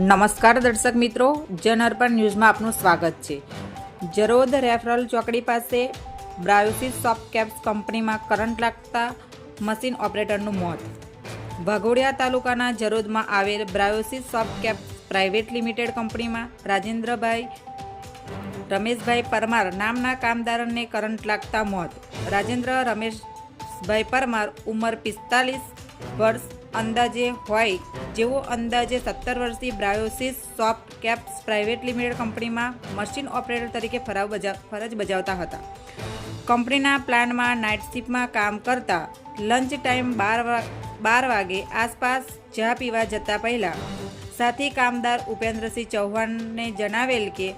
નમસ્કાર દર્શક મિત્રો જન અર્પણ ન્યૂઝમાં આપનું સ્વાગત છે. જરોદ રેફરલ ચોકડી પાસે બ્રાયોસિસ સોફ્ટ કેપ્સ કંપનીમાં કરંટ લાગતા મશીન ઓપરેટરનું મોત. ભગોડિયા તાલુકાના જરોદમાં આવેલ Bryosis soft caps private limited કંપનીમાં રાજેન્દ્રભાઈ, રમેશભાઈ પરમાર નામના કામદારને કરંટ લાગતા મોત. રાજેન્દ્ર, રમેશભાઈ પરમાર ઉંમર પિસ્તાલીસ વર્ષ અંદાજે હોય. જેઓ અંદાજે સત્તર વર્ષથી Bryosis soft caps private limited કંપનીમાં મશીન ઓપરેટર તરીકે ફરાવ ફરજ બજાવતા હતા. કંપનીના પ્લાન્ટમાં નાઇટ શિફ્ટમાં કામ કરતા લંચ ટાઈમ બાર બાર વાગે આસપાસ ચા પીવા જતા પહેલાં સાથી કામદાર ઉપેન્દ્રસિંહ ચૌહાણને જણાવેલ કે,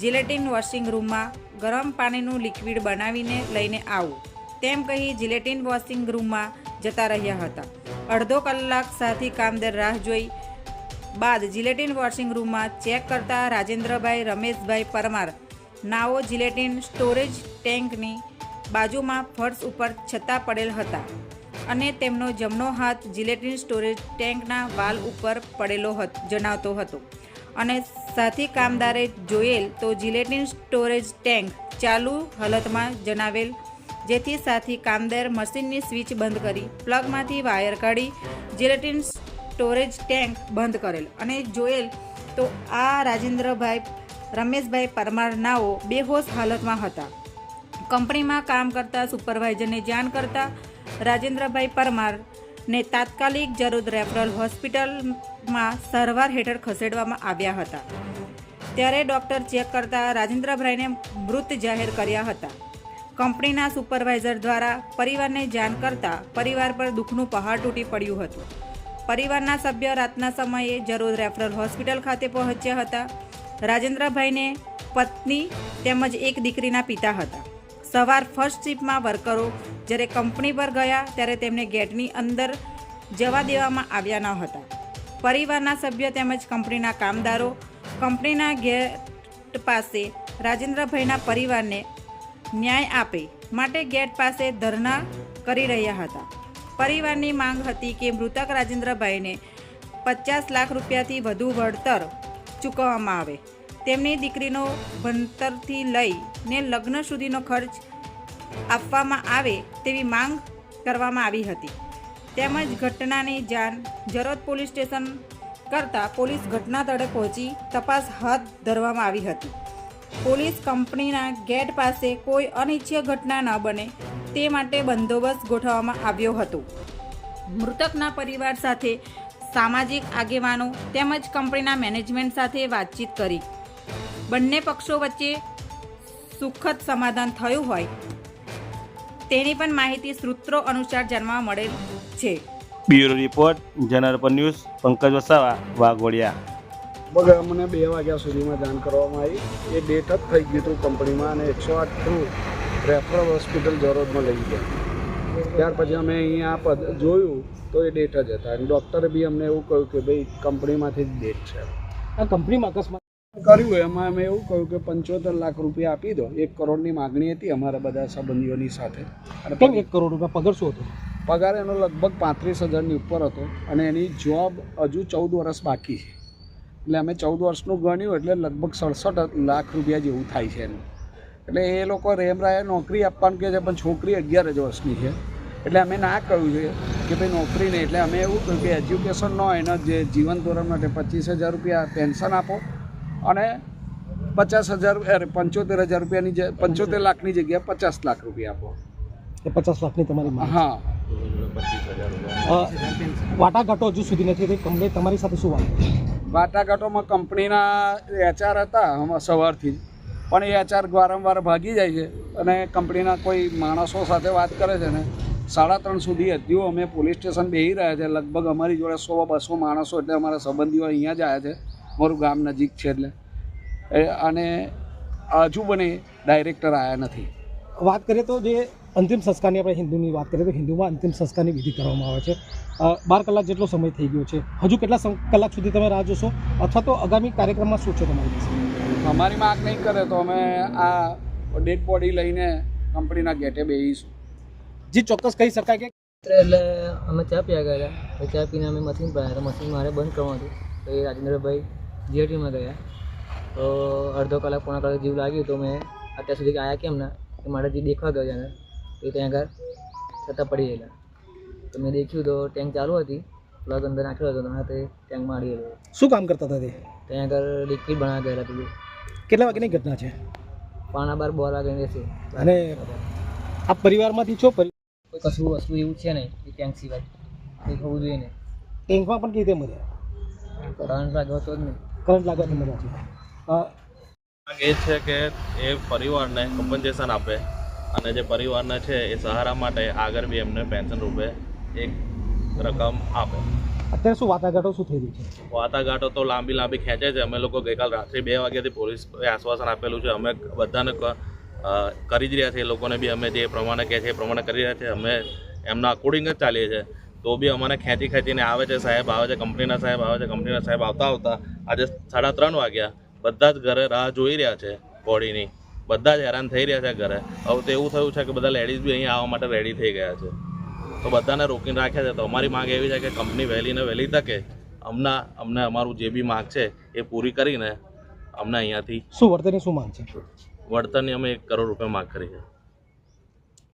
જિલેટિન વોશિંગ રૂમમાં ગરમ પાણીનું લિક્વિડ બનાવીને લઈને આવું. તેમ કહી જિલેટિન વોશિંગ રૂમમાં જતા રહ્યા હતા. અડધો કલાક સાથી કામદાર રાહ જોઈ બાદ જિલેટિન વોશિંગ રૂમમાં ચેક કરતા રાજેન્દ્રભાઈ, રમેશભાઈ પરમાર નાઓ જિલેટિન સ્ટોરેજ ટેન્કની બાજુમાં ફર્શ ઉપર છતાં પડેલ હતા અને તેમનો જમણો હાથ જિલેટિન સ્ટોરેજ ટેન્કના વાલ ઉપર પડેલો જણાવતો હતો. અને સાથી કામદારે જોયેલ તો જિલેટિન સ્ટોરેજ ટેન્ક ચાલુ હાલતમાં જણાવેલ જેથી સાથી કામદાર મશીનની સ્વિચ બંધ કરી, પ્લગમાંથી વાયર કાઢી, જિલેટિન સ્ટોરેજ ટેન્ક બંધ કરેલ. અને જોયેલ તો આ રાજેન્દ્રભાઈ, રમેશભાઈ પરમાર નાઓ બેહોશ હાલતમાં હતા. કંપનીમાં કામ કરતા સુપરવાઇઝરને જાણ કરતા રાજેન્દ્રભાઈ પરમારને તાત્કાલિક જરોદ રેફરલ હોસ્પિટલમાં સારવાર હેઠળ ખસેડવામાં આવ્યા હતા. ત્યારે ડૉક્ટર ચેક કરતા રાજેન્દ્રભાઈને મૃત જાહેર કર્યા હતા. કંપનીના સુપરવાઇઝર દ્વારા પરિવારને જાણ કરતા પરિવાર પર દુઃખનું પહાડ તૂટી પડ્યું હતું. પરિવારના સભ્ય રાતના સમયે જરોદ રેફરલ હોસ્પિટલ ખાતે પહોંચ્યા હતા. રાજેન્દ્રભાઈને પત્ની તેમજ એક દીકરીના પિતા હતા. સવાર ફર્સ્ટ શિફ્ટમાં વર્કરો જ્યારે કંપની પર ગયા ત્યારે તેમને ગેટની અંદર જવા દેવામાં આવ્યા ન હતા. પરિવારના સભ્ય તેમજ કંપનીના કામદારો કંપનીના ગેટ પાસે રાજેન્દ્રભાઈના પરિવારને ન્યાય આપે માટે ગેટ પાસે ધરણા કરી રહ્યા હતા. પરિવારની માંગ હતી કે મૃતક રાજેન્દ્રભાઈને પચાસ લાખ રૂપિયાથી વધુ વળતર ચૂકવવામાં આવે. તેમની દીકરીનો ભણતરથી લઈને લગ્ન સુધીનો ખર્ચ આપવામાં આવે તેવી માંગ કરવામાં આવી હતી. તેમજ ઘટનાની જાણ જરોદ પોલીસ સ્ટેશન કરતાં પોલીસ ઘટના સ્થળે પહોંચી તપાસ હાથ ધરવામાં આવી હતી. પોલીસ કંપનીના ગેટ પાસે કોઈ અનિચ્છીય ઘટના ન બને તે માટે બંદોબસ્ત ગોઠવવામાં આવ્યો હતો. મૃતકના પરિવાર સાથે સામાજિક આગેવાનો તેમજ કંપનીના મેનેજમેન્ટ સાથે વાતચીત કરી. બંને પક્ષો વચ્ચે સુખદ સમાધાન થયું હોય. તેની પણ માહિતી સૂત્રો અનુસાર જાણવા મળેલ છે. બ્યુરો રિપોર્ટ જનરપર ન્યૂઝ, પંકજ વસાવા, વાઘોડિયા. બગા અમને બે વાગ્યા સુધીમાં જાણ કરવામાં આવી. એ ડેટ જ થઈ ગયું હતું કંપનીમાં અને એકસો આઠ થ્રુ રેફરલ હોસ્પિટલ જરોદમાં લઈ ગયા. ત્યાર પછી અમે અહીંયા પદ જોયું તો એ ડેટ જ હતા. અને ડૉક્ટરે બી અમને એવું કહ્યું કે ભાઈ કંપનીમાંથી જ ડેટ છે. આ કંપનીમાં અકસ્માત કર્યું એમાં અમે એવું કહ્યું કે પંચોતેર લાખ રૂપિયા આપી દો. એક કરોડની માગણી હતી અમારા બધા સંબંધીઓની સાથે. અને કેમ એક કરોડ રૂપિયા? પગાર શું હતો? પગાર એનો લગભગ પાંત્રીસ હજારની ઉપર હતો. અને એની જોબ હજુ ચૌદ વર્ષ બાકી છે. એટલે અમે ચૌદ વર્ષનું ગણ્યું એટલે લગભગ સડસઠ લાખ રૂપિયા જેવું થાય છે એનું. એટલે એ લોકો રેમરાએ નોકરી આપવાનું કહે છે પણ છોકરી અગિયાર જ વર્ષની છે. એટલે અમે ના કહ્યું છે કે ભાઈ નોકરી નહીં એટલે અમે એવું કહ્યું કે એજ્યુકેશન ન હોય એનો જે જીવન ધોરણ માટે પચીસ હજાર રૂપિયા પેન્શન આપો અને પચાસ હજાર અરે પંચોતેર હજાર રૂપિયાની જે પંચોતેર લાખની જગ્યાએ પચાસ લાખ રૂપિયા આપો. એ પચાસ લાખની તમારી હા. વાટાઘાટો હજુ સુધી નથી થઈ. કંપની તમારી સાથે શું વાત વાટાઘાટોમાં કંપનીના એચઆર હતા સવારથી પણ એ એચઆર વારંવાર ભાગી જાય છે અને કંપનીના કોઈ માણસો સાથે વાત કરે છે ને, સાડા ત્રણ સુધી હજુ અમે પોલીસ સ્ટેશન બેસી રહ્યા છે. લગભગ અમારી જોડે સો બસો માણસો એટલે અમારા સંબંધીઓ અહીંયા જ આવ્યા છે. મારું ગામ નજીક છે એટલે. અને હજુ બને ડાયરેક્ટર આવ્યા નથી. વાત કરીએ તો જે અંતિમ સંસ્કારની આપણે હિન્દુની વાત કરીએ તો હિન્દુમાં અંતિમ સંસ્કારની વિધિ કરવામાં આવે છે. બાર કલાક જેટલો સમય થઈ ગયો છે. હજુ કેટલા સમ- કલાક સુધી તમે રાહ જોશો? અથવા તો આગામી કાર્યક્રમમાં શું છે તમારી પાસે? અમારી માંગ નહીં કરે તો અમે આ ડેડ બોડી લઈને કંપનીના ગેટે બેસીશું જે ચોક્કસ કહી શકાય કે એટલે અમે ચા પીવા ગયેલા. ચા પીને અમે મશીન આવ્યા તો મશીન મારે બંધ કરવાનું હતું. તો એ રાજેન્દ્રભાઈ જીએટીમાં ગયા. તો અડધો કલાક પોણા કલાક જેવું લાગ્યું તો મેં અત્યાર સુધી આવ્યા કેમ ના? એ મારે જે દેખવા ગયો છે તો ત્યાં આગળ છતાં પડી ગયેલા. તો મેં દેખ્યું તો ટેન્ક ચાલુ હતી પ્લગ અંદર નાખ્યો હતો તો હા તે ટેન્કમાં મારી ગયેલો. શું કામ કરતા હતા તે? ત્યાં આગળ ડિક્કી બનાવવા ગયેલા હતું કેટલા વાગ્યાની ઘટના છે? પાણા બાર બોર વાગે રહેશે અને આ પરિવારમાંથી છો? કોઈ કશું વસ્તુ એવું છે નહીં એ ટેન્ક સિવાય. એ હોવું જોઈએ ને ટેન્કમાં પણ કેવી રીતે મજા? કરંટ લાગ્યો હતો જ નહીં. કરંટ લાગવાથી મજા છે. એ છે કે એ પરિવારને કમ્પન્સેશન આપે અને જે પરિવારને છે એ સહારા માટે આગળ બી એમને પેન્શન રૂપે એક રકમ આપે. અત્યારે શું વાટાઘાટો શું થઈ રહી છે? વાટાઘાટો તો લાંબી લાંબી ખેંચે છે. અમે લોકો ગઈકાલ રાત્રે બે વાગ્યાથી પોલીસ આશ્વાસન આપેલું છે. અમે બધાને કરી જ રહ્યા છીએ. એ લોકોને બી અમે જે પ્રમાણે કહે છે એ પ્રમાણે કરી રહ્યા છીએ. અમે એમના અકોર્ડિંગ જ ચાલીએ છીએ. તો બી અમને ખેંચી ખેંચીને આવે છે સાહેબ આવે છે કંપનીના સાહેબ આવે છે કંપનીના સાહેબ આવતા આવતા આજે સાડા ત્રણ વાગ્યા. બધા જ ઘરે રાહ જોઈ રહ્યા છે બોડીની. બધા જ હેરાન થઈ રહ્યા છે ઘરે. હવે તો એવું થયું છે કે બધા લેડીઝ બી અહીંયા આવવા માટે રેડી થઈ ગયા છે. તો બધાને રોકીને રાખ્યા છે. તો અમારી માંગ એવી છે કે કંપની વહેલીને વહેલી તકે અમને અમને અમારું જે બી માંગ છે એ પૂરી કરીને અમને અહીંયાથી શું વર્તનની શું માંગ છે? વળતરની અમે એક કરોડ રૂપિયા માંગ કરી છે.